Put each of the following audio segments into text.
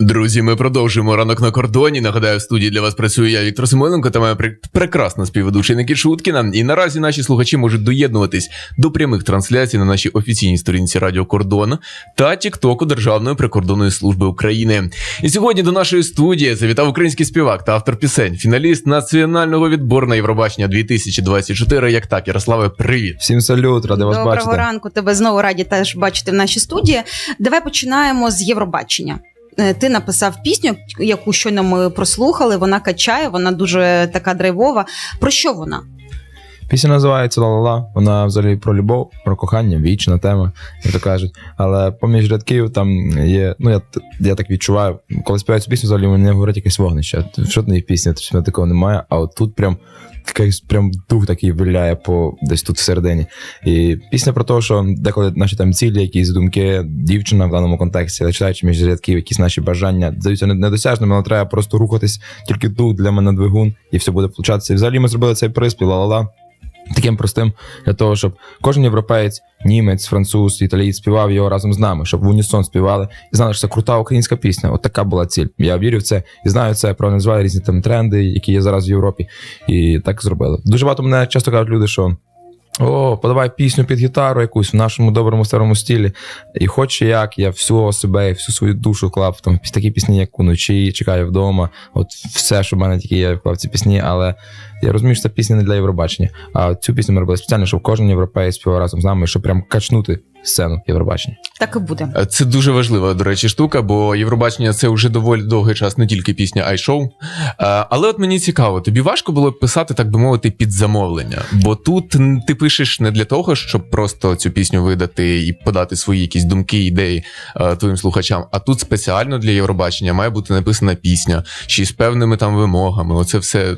Друзі, ми продовжуємо ранок на кордоні. Нагадаю, в студії для вас працюю я, Віктор Симоненко, та моя пр- прекрасна співведучий Никіт Шуткіна. І наразі наші слухачі можуть доєднуватись до прямих трансляцій на нашій офіційній сторінці Радіо Кордон та Тіктоку Державної прикордонної служби України. І сьогодні до нашої студії завітав український співак та автор пісень, фіналіст національного відбору на Євробачення 2024. Як так, Ярославе, привіт. Всім салют, ради вас Доброго бачити. ранку. Тебе знову раді теж бачити в нашій студії. Давай починаємо з Євробачення. Е, Ти написав пісню, яку щойно ми прослухали. Вона качає, вона дуже така драйвова. Про що вона? Пісня називається Ла-ла-ла. Вона взагалі про любов, про кохання, вічна тема, як то кажуть. Але поміж рядків там є. Ну я, я так відчуваю, коли співаю цю пісню, взагалі мені говорить якесь вогнище. В жодної пісні тобто, такого немає. А от тут прям якийсь прям дух такий виляє по десь тут всередині. І пісня про те, що деколи наші там цілі, якісь думки, дівчина в даному контексті, але читаючи між рядків, якісь наші бажання здаються недосяжними, але треба просто рухатись тільки тут для мене двигун, і все буде получатися. І взагалі ми зробили цей приспів ла-ла-ла. Таким простим для того, щоб кожен європеєць, німець, француз, італієць співав його разом з нами, щоб в унісон співали і знали, що це крута українська пісня. От така була ціль. Я вірю в це і знаю це, Проаналізували різні там тренди, які є зараз в Європі, і так зробили. Дуже багато мене часто кажуть люди, що. О, подавай пісню під гітару якусь в нашому доброму старому стілі. І хоч як, я всю себе, і всю свою душу вклав там такі пісні, як уночі, чекаю вдома. От все, що в мене тільки я вклав ці пісні, але я розумію, що це пісня не для Євробачення. А цю пісню ми робили спеціально, щоб кожен європеєць співав разом з нами, щоб прям качнути сцену Євробачення. Так і буде. Е, Це дуже важлива, до речі, штука, бо Євробачення це вже доволі довгий час, не тільки пісня, а й шоу. Е, Але от мені цікаво, тобі важко було писати, так би мовити, під замовлення. Бо тут ти пишеш не для того, щоб просто цю пісню видати і подати свої якісь думки, ідеї е, твоїм слухачам. А тут спеціально для Євробачення має бути написана пісня, й з певними там вимогами. Оце все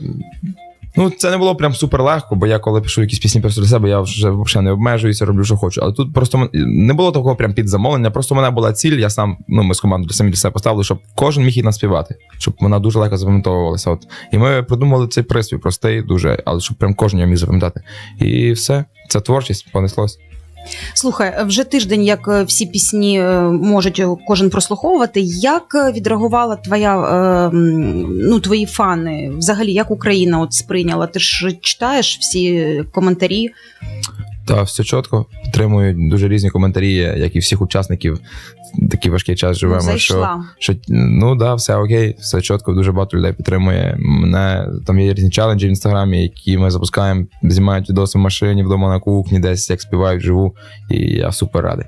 Ну, це не було прям супер легко, бо я коли пишу якісь пісні просто для себе, я вже взагалі не обмежуюся, роблю, що хочу. Але тут просто не було такого прям під замовлення. Просто в мене була ціль, я сам, ну ми з командою самі для себе поставили, щоб кожен міг її наспівати, щоб вона дуже легко запам'ятовувалася. От. І ми придумали цей приспів, простий дуже, але щоб прям кожен його міг запам'ятати. І все, це творчість, понеслось. Слухай, вже тиждень, як е, всі пісні е, можуть кожен прослуховувати. Як е, відреагувала твоя е, ну твої фани? Взагалі, як Україна от сприйняла? Ти ж читаєш всі коментарі? Та все чітко підтримують дуже різні коментарі, як і всіх учасників. Такий важкий час Ну, живемо. що що ну да, все окей, все чітко, дуже багато людей підтримує. Мене там є різні челенджі в інстаграмі, які ми запускаємо, знімають відоси в машині, вдома на кухні, десь як співають живу. І я супер радий.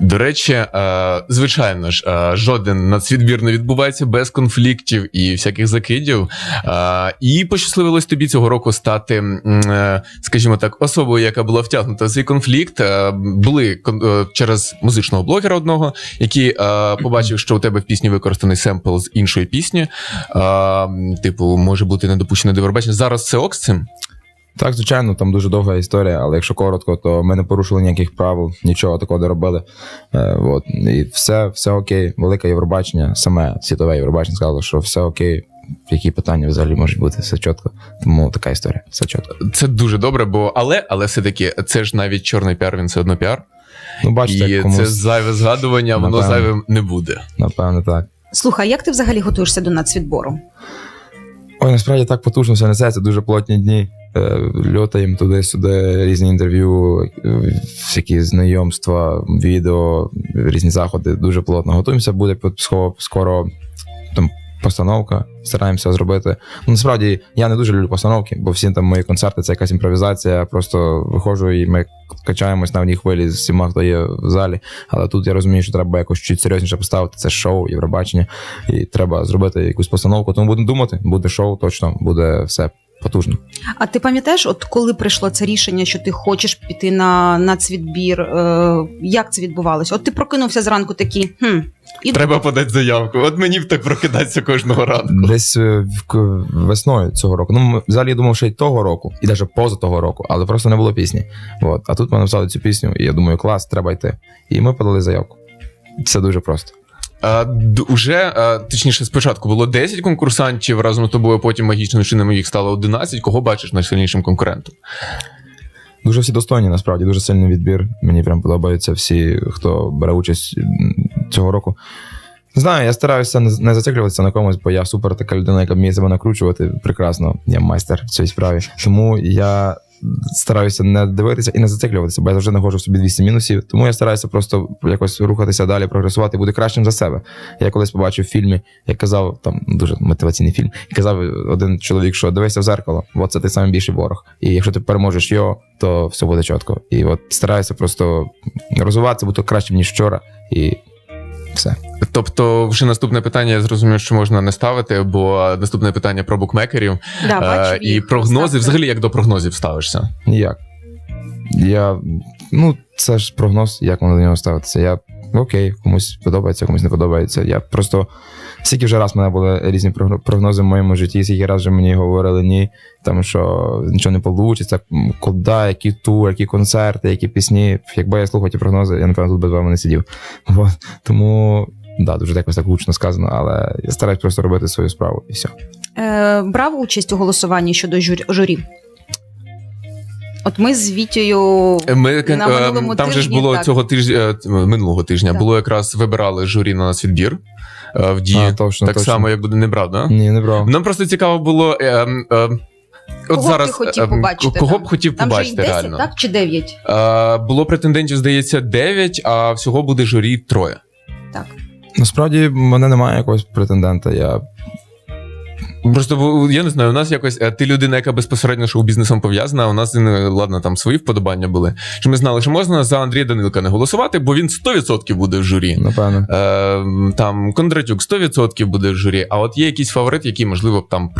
До речі, е, звичайно ж, е, жоден нацвідбір не відбувається без конфліктів і всяких закидів. Е, І пощасливилось тобі цього року стати, скажімо так, особою, яка була втягнута в цей конфлікт. Були через музичного блогера одного, який побачив, що у тебе в пісні використаний семпл з іншої пісні. Типу, може бути недопущено до. Зараз це ок з цим. Так, звичайно, там дуже довга історія, але якщо коротко, то ми не порушили ніяких правил, нічого такого не робили. Е, от. І все, все окей. Велике Євробачення, саме світове Євробачення сказало, що все окей. Які питання взагалі можуть бути, все чітко. Тому така історія, все чітко. Це дуже добре, бо але, але все-таки це ж навіть чорний піар, він все одно піар. Ну, бачите, і комусь, це зайве згадування, воно Напевно. зайвим не буде. напевно, так. Слухай, як ти взагалі готуєшся до нацвідбору? Ой, насправді так потужно все несеться, дуже плотні дні. Е, Льотаємо туди-сюди, різні інтерв'ю, е, всякі знайомства, відео, різні заходи. Дуже плотно. Готуємося, буде скоро там постановка. Стараємося зробити. Ну, насправді я не дуже люблю постановки, бо всі там мої концерти це якась імпровізація. Просто виходжу і ми качаємось на одній хвилі з всіма, хто є в залі. Але тут я розумію, що треба якось чуть серйозніше поставити. Це шоу, Євробачення, і треба зробити якусь постановку. Тому будемо думати, буде шоу, точно буде все потужно. А ти пам'ятаєш, от коли прийшло це рішення, що ти хочеш піти на нацвідбір? Е, як це відбувалося? От ти прокинувся зранку такий, хм, і Треба подати заявку. От мені б так прокидатися кожного ранку. Десь е, в- весною цього року. Ну, ми- взагалі я думав, що й того року, і навіть поза того року, але просто не було пісні. От. А тут ми написали цю пісню, і я думаю, клас, треба йти. І ми подали заявку. Це дуже просто. А, уже, а, точніше, спочатку було 10 конкурсантів разом з тобою, потім магічним чином їх стало 11. Кого бачиш найсильнішим конкурентом? Дуже всі достойні, насправді, дуже сильний відбір. Мені прям подобаються всі, хто бере участь цього року. Знаю, я стараюся не, зациклюватися на комусь, бо я супер така людина, яка вміє себе накручувати. Прекрасно, я майстер в цій справі. Тому я стараюся не дивитися і не зациклюватися, бо я завжди знаходжу в собі 200 мінусів. Тому я стараюся просто якось рухатися далі, прогресувати, бути кращим за себе. Я колись побачив в фільмі, як казав, там дуже мотиваційний фільм, і казав один чоловік, що дивися в зеркало, от це ти найбільший ворог. І якщо ти переможеш його, то все буде чітко. І от стараюся просто розвиватися, бути кращим ніж вчора, і все. Тобто, вже наступне питання я зрозумів, що можна не ставити, бо наступне питання про букмекерів Да, Е, і прогнози. Ставте. Взагалі, як до прогнозів ставишся? Ніяк. Я. Ну, це ж прогноз, як воно до нього ставитися. Я окей, комусь подобається, комусь не подобається. Я просто. Скільки вже раз в мене були різні прогно- прогнози в моєму житті, скільки раз вже мені говорили ні, там що нічого не вийде, куди, які тур, які концерти, які пісні. Якби я слухав ті прогнози, я напевно тут без вами не сидів. От. Тому да, дуже якось так гучно сказано, але я стараюсь просто робити свою справу і все. Е, брав участь у голосуванні щодо журі. журі? От ми з Вітєю Ми На е, минулому там же ж тижні, було так. цього тижня е, минулого тижня. Так. Було якраз вибирали журі на нас відбір е, в дії. А, точно, так точно. само, як буде не брав, да? Ні, не брав. Нам просто цікаво було. Е, е, е, от Кого б зараз ти хотів е, побачити Кого там? б хотів там же побачити 10, реально? так? Чи 9? Е, було претендентів, здається, 9, а всього буде журі троє. Так. Насправді в мене немає якогось претендента. Я Просто я не знаю, у нас якось е, ти людина, яка безпосередньо шоу-бізнесом пов'язана. а У нас ну, ладно, там свої вподобання були. Що ми знали, що можна за Андрія Данилка не голосувати, бо він 100% буде в журі. напевно. Е, там Кондратюк 100% буде в журі, а от є якийсь фаворит, який, можливо, там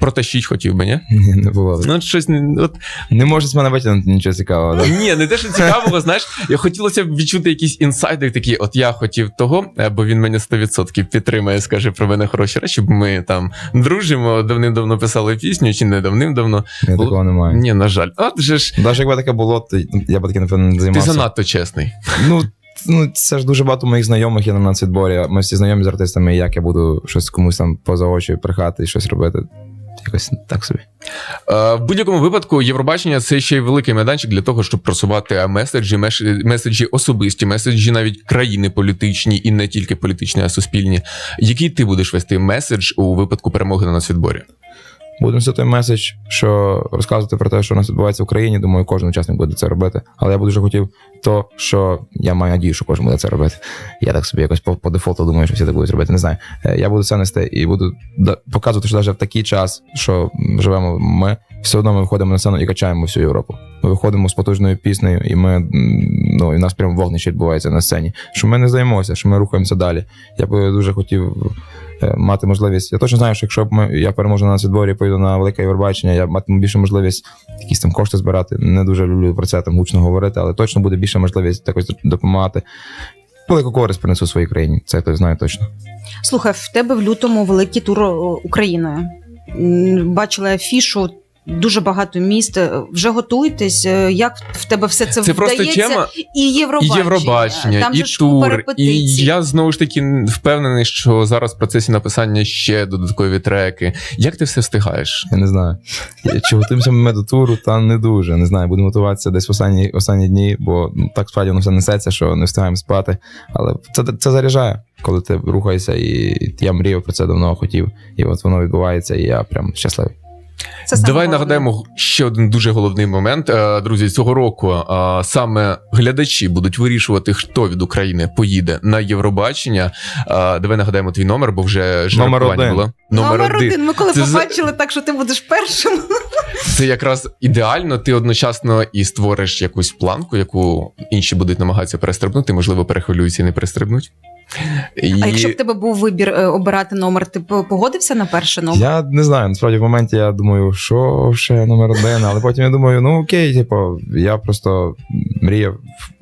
протащить хотів би, ні? Ні, не було. Ну, щось от, Не може з мене витягнути нічого цікавого. Да? ні, не те, що цікавого, знаєш, я хотілося б відчути якийсь інсайдер такий, от я хотів того, е, бо він мене 100% підтримає, скаже про мене хороші речі, бо ми там дружимо, давним-давно писали пісню, чи не давним-давно. Ні, такого немає. Ні, на жаль. От же ж, Навіть якби таке було, то я б таки напевно не ти займався. занадто чесний. Ну, ну, це ж дуже багато моїх знайомих є на нацвідборі. Ми всі знайомі з артистами, як я буду щось комусь там поза очі прихати і щось робити. Якось так собі. Е, В будь-якому випадку Євробачення це ще й великий майданчик для того, щоб просувати меседжі, меседжі особисті, меседжі навіть країни політичні і не тільки політичні, а суспільні. Який ти будеш вести меседж у випадку перемоги на нацвідборі? Будемо той меседж, що розказувати про те, що у нас відбувається в Україні. Думаю, кожен учасник буде це робити. Але я б дуже хотів то, що я маю надію, що кожен буде це робити. Я так собі якось по, по дефолту думаю, що всі так будуть робити. Не знаю. Е, Я буду це нести і буду показувати, що навіть в такий час, що живемо ми, все одно ми виходимо на сцену і качаємо всю Європу. Виходимо з потужною піснею, і ми ну і в нас прям вогнище відбувається на сцені. Що ми не здаємося, що ми рухаємося далі. Я би дуже хотів е, мати можливість. Я точно знаю, що якщо ми, я переможу на нацвідборі, поїду на велике Євробачення, я матиму більше можливість якісь там кошти збирати. Не дуже люблю про це там гучно говорити, але точно буде більше можливість якось допомагати. Велику користь принесу своїй країні. Це я знаю точно. Слухай, в тебе в лютому великий тур Україною. Бачила афішу. Дуже багато міст. Е, Вже готуєтесь. Е, Як в тебе все це, Це просто тема і і Євробачення. Євробачення, Там і же ж тур. І я знову ж таки впевнений, що зараз в процесі написання ще додаткові треки. Як ти все встигаєш? Я не знаю. Я- Чи готуємося ми до туру, та не дуже. Не знаю, будемо готуватися десь в останні, останні дні, бо ну, так справді воно все несеться, що не встигаємо спати. Але це, це заряджає, коли ти рухаєшся, і я мріяв про це давно хотів. І от воно відбувається, і я прям щасливий. Це саме Давай головне. нагадаємо ще один дуже головний момент. Е, Друзі, цього року е, саме глядачі будуть вирішувати, хто від України поїде на Євробачення. Е, Давай нагадаємо твій номер, бо вже жеребкування один. було. Номер, один. Ми коли Це за- побачили так, що ти будеш першим. Це якраз ідеально. Ти одночасно і створиш якусь планку, яку інші будуть намагатися перестрибнути, можливо, перехвилюються і не перестрибнуть. І... А якщо б тебе був вибір е, обирати номер, ти б погодився на перший номер? Я не знаю. Насправді в моменті я думаю, що ще номер один, але потім я думаю, ну окей, типу, я просто мріяв,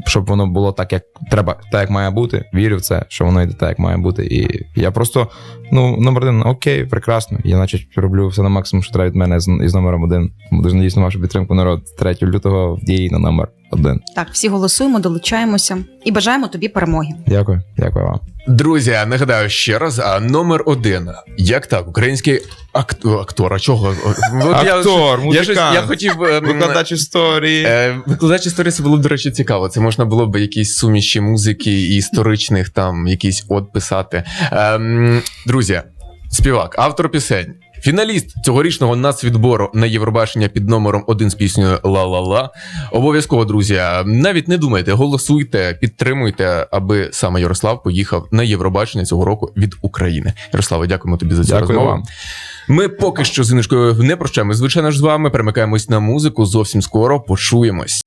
щоб воно було так, як треба, так як має бути. Вірю в це, що воно йде так, як має бути. І я просто, ну, номер один, окей, прекрасно. Я, значить, роблю все на максимум, що треба від мене із номером один. Дуже надіюсь на вашу підтримку народ 3 лютого в дії на номер один. Так, всі голосуємо, долучаємося і бажаємо тобі перемоги. Дякую, дякую вам. Друзі, нагадаю ще раз, а номер один. Як так, український Акт, актор, а чого? От я- Актор, я, щось- музикант, я хотів. ем, викладач історії. Е, Викладач історії це було б, до речі, цікаво. Це можна було б якісь суміші музики і історичних там якийсь от писати. Ем, друзі, співак, автор пісень. Фіналіст цьогорічного нацвідбору на Євробачення під номером один з піснею Ла-ла-ла. Обов'язково, друзі, навіть не думайте, голосуйте, підтримуйте, аби саме Ярослав поїхав на Євробачення цього року від України. Ярославе, дякуємо тобі за цю Дякую розмову. вам. Ми поки що з Інишкою не прощаємось. Звичайно ж, з вами перемикаємось на музику. Зовсім скоро почуємось.